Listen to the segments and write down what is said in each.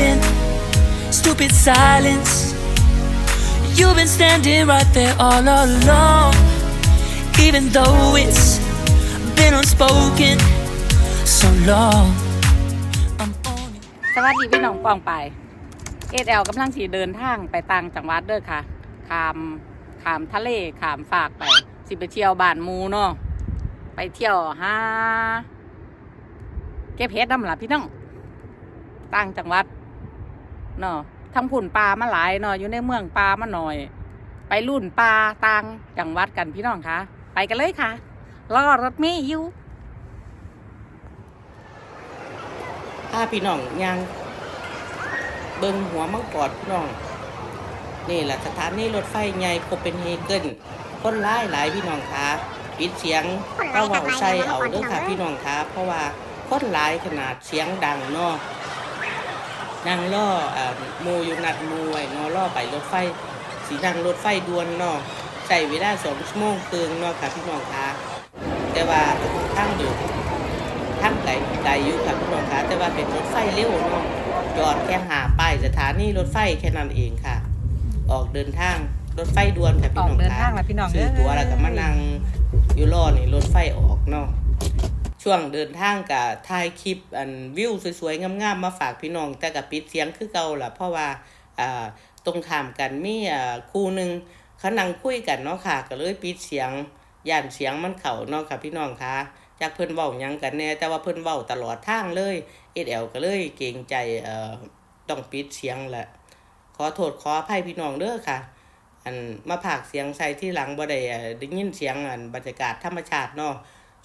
been stupid silence. You've been standing right there all along, even though it's been unspoken so long. I'm on it. สวัสดีพี่น้องปองไปเอสแอลกำลังสีเดินทางไปต่างจังหวัดเด้อค่ะขามขามทะเลขามฝากไป สิไปเที่ยวบ้านหมูเนาะไปเที่ยวหาเก็บเห็ดน้ำหลับพี่น้องต่างจังหวัด เนาะทั้งผุ่นปลามาหลายเนาะอยู่ในเมืองปลามาหน่อย ไปรุ่นปลาต่างจังหวัดกันพี่น้องคะไปกันเลยค่ะรอรถเมย์อยู่ถ้าพี่น้องยังเบิ่งหัวมังกรพี่น้อง นี่แหละสถานีรถไฟใหญ่โคเปนเฮเกนคนร้ายหลายพี่น้องคะปิดเสียงก็เว้าใส่เอาเด้อค่ะพี่น้องคะเพราะว่าคนหลายขนาดเสียงดังเนาะ นั่งล่อเอ่อหมูอยู่นัดหมูไว้เนาะล่อไปรถไฟสีนั่งรถไฟด่วนเนาะใช้เวลาสองชั่วโมงครึ่งเนาะค่ะพี่น้องคะแต่ว่าทางอยู่ทางไกลไกลอยู่ค่ะพี่น้องคะแต่ว่าเป็นรถไฟเร็วเนาะจอดแค่หาป้ายสถานีรถไฟแค่นั้นเองค่ะ ออกเดินทางรถไฟด่วนค่ะพี่น้องออกเดินคะทางแล้วพี่น้องซื้อเด้อตั๋วแล้วก็มานั่งอยู่รอนี่รถไฟออกเนาะ ช่วงเดินทางกับถ่ายคลิปอันวิวสวยๆงามๆมาฝากพี่น้อง แต่กับปิดเสียงคือเก่าล่ะเพราะว่าอ่าตรงขามกันมีอ่าคู่หนึ่งเขานั่งคุยกันเนาะค่ะ ก็เลยปิดเสียงย่านเสียงมันเข่าเนาะค่ะพี่น้องคะจากเพิ่นเว้าหยังกันแน่แต่ว่าเพิ่นเว้าตลอดทางเลยเอ็ดแอลก็เลยเกรงใจเอ่อต้องปิดเสียงแหละขอโทษขออภัยพี่น้องเด้อค่ะ อันมาผากเสียงใส่ที่หลังบ่ได้ได้ยินเสียงอันบรรยากาศธรรมชาติเนาะ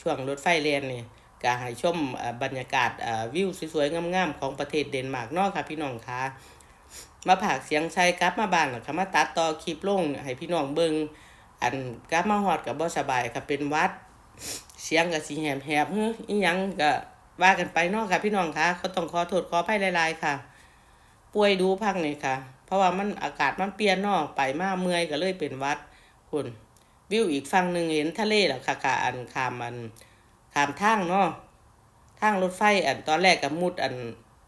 ช่วงรถไฟเลียนนี่ก็ให้ชมบรรยากาศวิวสวยๆงามๆของประเทศเดนมาร์กนาะค่ะพี่น้องคะมาผากเสียงใส่กลับมาบ้านแล้วก็มาตัดต่อคลิปลงให้พี่น้องเบิ่งอันกลับมาฮอดก็บ่สบายค่ะเป็นวัด เสียงก็สิแหบแหบๆเฮ้ยอีหยังก็ว่ากันไปนาะค่ะพี่น้องคะเขาต้องขอโทษขออภัยหลายๆค่ะ ป่วยดูพักนี่ค่ะ เพราะว่ามันอากาศมันเปลี่ยนนาะไปมากเมื่อยก็เลยเป็นวัดคุณ วิวอีกฝั่งหนึ่งเห็นทะเลแล้วค่ะค่ะอันขามอันขามทางเนาะทางรถไฟอันตอนแรกกับมุดอัน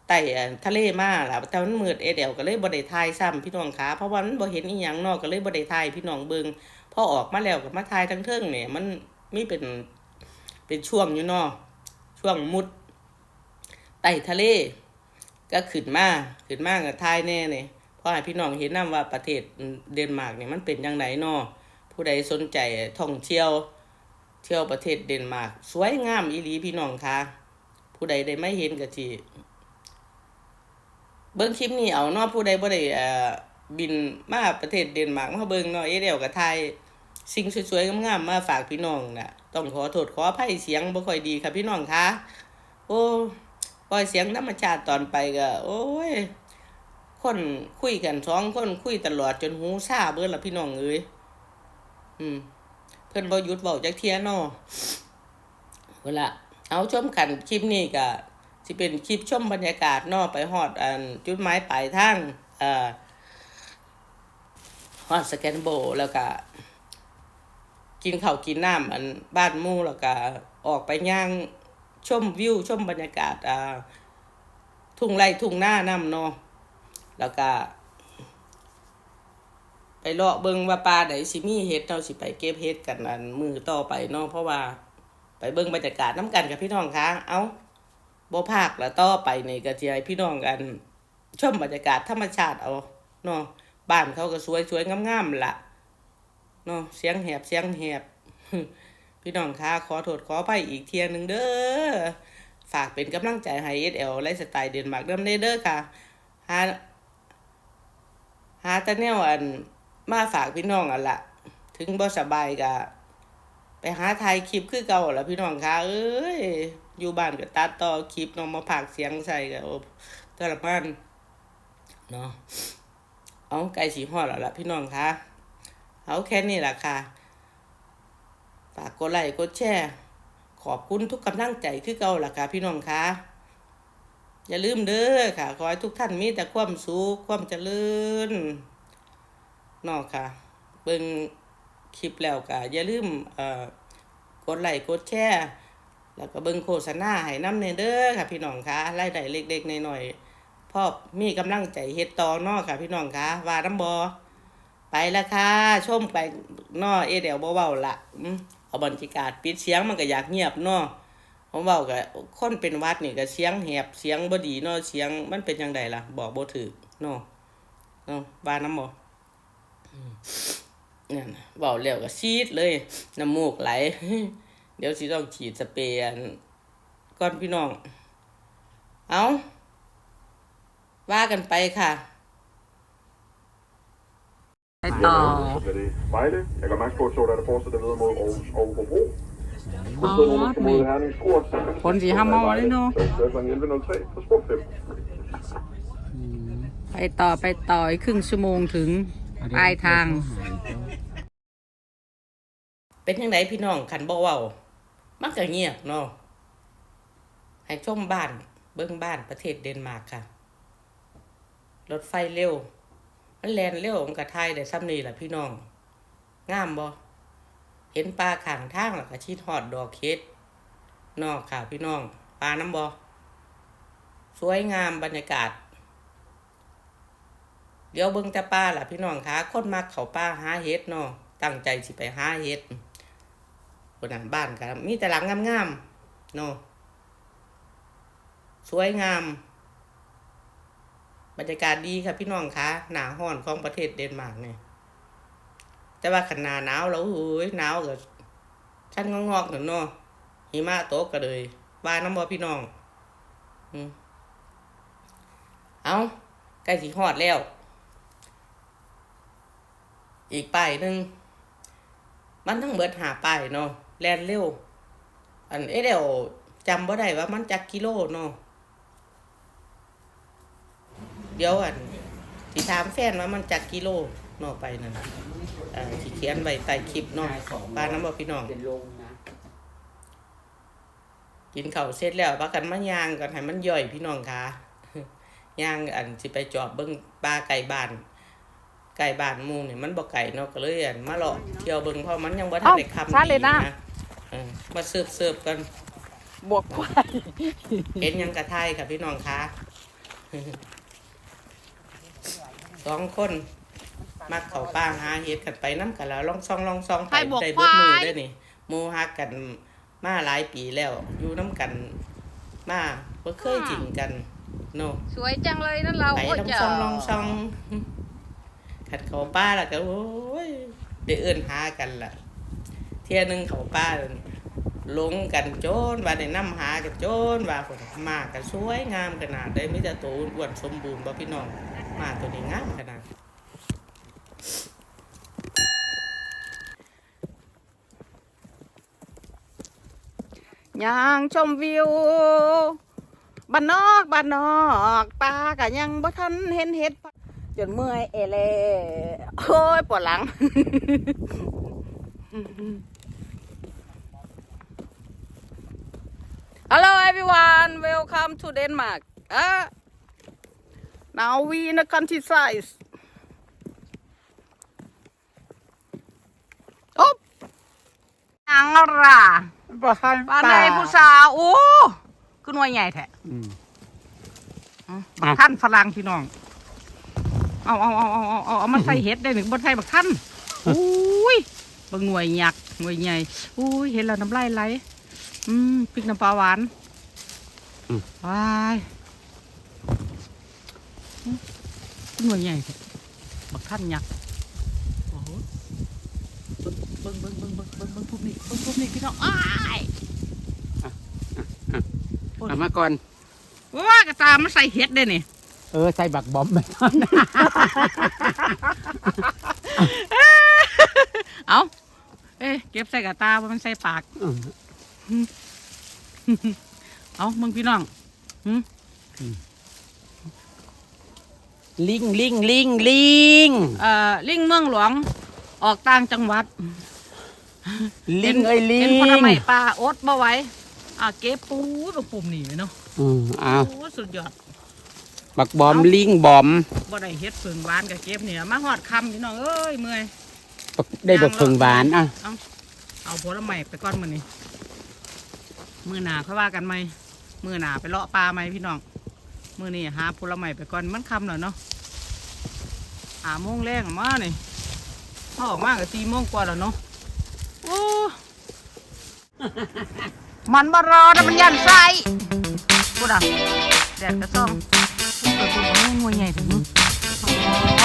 ไต่อันทะเลมาล่ะแต่มันมืดเอเดียวก็เลยบ่ได้ถ่ายซ้ำพี่น้องคะเพราะว่ามันบ่เห็นอีหยังเนาะก็เลยบ่ได้ถ่ายพี่น้องเบิงพอออกมาแล้วก็มาถ่ายทั้งเทิงเนี่ยมันไมีเป็นเป็นช่วงอยู่เนาะช่วงมุดไต่ทะเล ก็ขึ้นมาขึ้นมากับทายแน่เนี่ยเพราะให้พี่น้องเห็นนํว่าประเทศเดนมาร์กเนี่ยมันเป็นยังไงเนาะ ผู้ใดสนใจท่องเที่ยวเที่ยวประเทศเดนมาร์กสวยงามอีหลีพี่น้องคะผู้ใดได้ไม่เห็นก็ทีเบิ้งคลิปนี้เอาเนาะผู้ใดบ่ได้เอ่อบินมาประเทศเดนมาร์กมาเบิ่งเนาะเอเดียวกับไทยสิ่งสวยๆงามๆมาฝากพี่น้องน่ะต้องขอโทษขออภัยเสียงบ่ค่อยดีครับพี่น้องคะโอ้ปล่อยเสียงธรรมชาติตอนไปก็ โอ้ย คนคุยกันสองคนคุยตลอดจนหูซาเบิดละพี่น้องเอ้ย อืม เพิ่อนบ่หยุดเว้าจักเที่ยนาะเวลาเอาชมกันคลิปนี้ก็สิเป็นคลิปชมบรรยากาศนาะไปฮอดอันจุดหมายปลายทางเอ่อฮอดสแกนโบแล้วก็ กินข้าวกินน้ำอันบ้านมู่แล้วก็ออกไปย่างชมวิวชมบรรยากาศอ่าทุ่งไร่ทุ่งหน้าน้ำเนาะแล้วก็ เลาะเบิ่งว่าปลาไหนสิมีเฮ็ดเนาสิไปเก็บเฮ็ดกันอันมือต่อไปเนาะเพราะว่าไปเบิ่งบรรยากาศน้ำกันกับพี่น้องคะเอาบ่ภาคแล้วต่อไปในก็สิให้พี่น้องกันชมบรรยากาศธรรมชาติเอาเนาะบ้านเขาก็สวยๆงามๆล่ะเนาะเสียงแหบเสียงแหบพี่น้องคะขอโทษขอไปอีกเทียหนึ่งเด้อฝากเป็นกำลังใจให้เอสเอลไลฟ์สไตล์เดนมาร์กเดิมเด้อค่ะหาหาแตะแนวอัน มาฝากพี่น้องอันละถึงบ่สบายก็ไปหาถ่ายคลิปคือเก่าละพี่น้องคะเอ้ยอยู่บ้านก็ตัดต่อคลิปเนาะมาผากเสียงใส่ก็โอ้ทรมานเนาะเอาไก่สีหอดแล้วล่ะพี่น้องคะเอาแค่นี้แหละค่ะฝากกดไลค์กดแชร์ขอบคุณทุกกำลังใจคือเก่าล่ะค่ะพี่น้องคะอย่าลืมเด้อค่ะ ขอให้ทุกท่านมีแต่ความสุขความเจริญ นอกค่ะ เบิ่งคลิปแล้วก็อย่าลืมเอ่อกดไลค์กดแชร์แล้วก็เบิ่งโฆษณาให้น้ำเนเด้อค่ะ พี่น้องคะรายได้เล็กๆน้อยๆพอพ่อมีกำลังใจเฮ็ดต่อนอค่ะ พี่น้องค่ะว่าน้ำบอไปล้วค่ะชมไปนอเอเดี๋ยวบ่เว้าละเอาบรรยากาศปิดเสียงมันก็อยากเงียบนอผมเว้าก็คนเป็นวัดนี่ก็เสียงแหบเสียงบดีเนอเสียงมันเป็นจังไดล่ะ บอกบ่ถูกเนอเนาะว่าน้ำบ่นั่ นน่ะเบาแล้วก็ซีดเลยน้ำมูกไหล เดี๋ยวสิต้องฉีดสเปรย์อันก่อนพี่น้อง เอาว่ากันไปค่ะไปต่อ Så er det Vejle. Jeg kan mærke på, at der er fortsætter videre mod Aarhus og Hobro. อ๋อ Mod นี่ Herning Sport. คนสีห้ามอเลยเนาะ Så er kl. 11.03 på Sport 5. ไปต่อไปต่ออีกครึ่งชั่วโมงถึง ปลายทาง เป็นยังไงพี่น้องคันบ่เว้ามันก็เงียบเนาะให้ชมบ้าน เบิ่งบ้านประเทศเดนมาร์กค่ะ รถไฟเร็ว มันแล่นเร็วมันก็ทายได้ซ้ำนี่ล่ะพี่น้อง งามบ่เห็นปลาข้างทางแล้วก็ชีดฮอดดอกเฮ็ดนอกค่ะพี่น้อง ปลาน้ำบ่สวยงามบรรยากาศ เดี๋ยวเบิ่งแต่ป้าล่ะพี่น้องคะคนมักเขาป้าหาเฮ็ดเนาะตั้งใจสิไปหาเฮ็ดบนนั้นบ้านกันมีแต่หลังงามๆเนาะสวยงาม บรรยากาศดีค่ะพี่น้องคะหนาห้อนของประเทศเดนมาร์กเนี่ยแต่ว่าขนาหนาวแล้วเฮ้ยหนาวก็ชั้นงอกๆหน่อยเนาะหิมะตกก็เลยว่าน้ำบ่พี่น้องอเอาใกล้สิฮอดแล้ว อีกป้ายหนึ่งมันทั้งเบิดหาป้ายเนาะแลนเร็ว อันเอ๊ะเดี๋ยวจำบ่ได้ว่ามันจักกิโลเนาะเดี๋ยวอันสิถามแฟนว่ามันจักกิโลเนาะไปนั่นเอ่อสิเขียนไว้ใต้คลิปเนาะป้าน้ำบ่พี่น้องเป็นลงนะกินข้าวเสร็จแล้วว่ากันมาย่างกันให้มันย่อยพี่น้องค่ะย่างอันสิไปจอบเบิ่งปลาไก่บ้าน ไก่บ้านหมู่นี่มันบ่ไก่เนาะก็เลยอันมาเลาะเที่ยวเบิ่งเพราะมันยังบ่ทันได้คำเอ้าช้าเลยนะ เออมาเสิร์ฟเสิร์ฟกันบวกควายเห็นหยังกระไทยค่ะพี่น้องค่ะสองคนมักเข้าป่าหาเฮ็ดกันไปน้ำกันแล้วลองซองลองซองไปใครบอกได้เบิดมือควายได้อนี่หมู่ฮักกันมาหลายปีแล้ว อยู่น้ำกันมาบ่เคยทิ้งกันเนาะสวยจังเลยนั่นเราไปโอ้ยลองเจ้า ซองลองซอง ขัดเขาป้าแล้วก็โอ้ยได้เอื้อนหากันล่ะ เที่ยนึงเขาป้าลงกันโจนว่าได้นำหากันโจนว่าคนมากันสวยงามขนาดได้มิแต่ตัวอ้วนสมบูรณ์บ่พี่น้องมาตัวนี้งามขนาดย่างชมวิวบ้านนอกบ้านนอกตาก็ยังบ่ทันเห็นเห็ด จนเมื่อยเอเล่โอ้ยปวดหลัง Hello everyone welcome to Denmark uh, now we in the countryside โอ๊บยังล่ะบ้านบ้านในผู้สาวโอ้ขึ้นหน่วยใหญ่แท้อืมบักท่านฝรั่งพี่น้อง เอาเอาเอาเอาเอาเอาเอามาใส่เห็ดได้หนึ่งบนใส่บักท่านอุ้ยบางหน่วยหยักหน่วยใหญ่อุ้ยเห็นแล้วน้ำลายไหลอืมพริกน้ำปลาหวานวายอืมหน่วยใหญ่แท้บักท่านหยักโอ้โหเบิ้งเบิ้งเบิ้งเบิ้งเบิ้งเบิ้งทุบนี่เบิ้งทุบนี่พี่น้องอ้ายเอามาก่อนว่ากระตามมันใส่เห็ดได้นี่ เออใส่บักบอมไปก่อน เอาเอ๊ะเก็บใส่กระตาว่ามันใส่ปาก เอามึงพี่น้องลิงลิงลิงลิงเอ่อลิงเมืองหลวง ออกต่างจังหวัดลิงเอ้ยลิเป็นงคนทำไมปลาอดบ่ไหว้อะเก็บปูดปุ่มนี่ไว้เนาะอืมเอาโอ้สุดยอด บักบอมลิงบอมบ่ได้เฮ็ดเฟิงหวานกับเก็บเนี่ยมาหอดคำพี่น้องเอ้ยเมื่อยบักได้บักเพิงหวานอะเอาผลไม้ไปก้อนมือนี่มือหนาค่อยว่ากันไหมมือหนาไปเลาะปลาไหมพี่น้องมือนี่หาผลไม้ไปก่อนมันคำหน่อยเนาะหาโมงแรงออกมานี่เขาออกมากับสี่โมงกว่าแล้วเนาะโอ้มันมารอนะมันยันไส้กูด่ะแดดกระซ่อง ตัวตัวมันงวยใ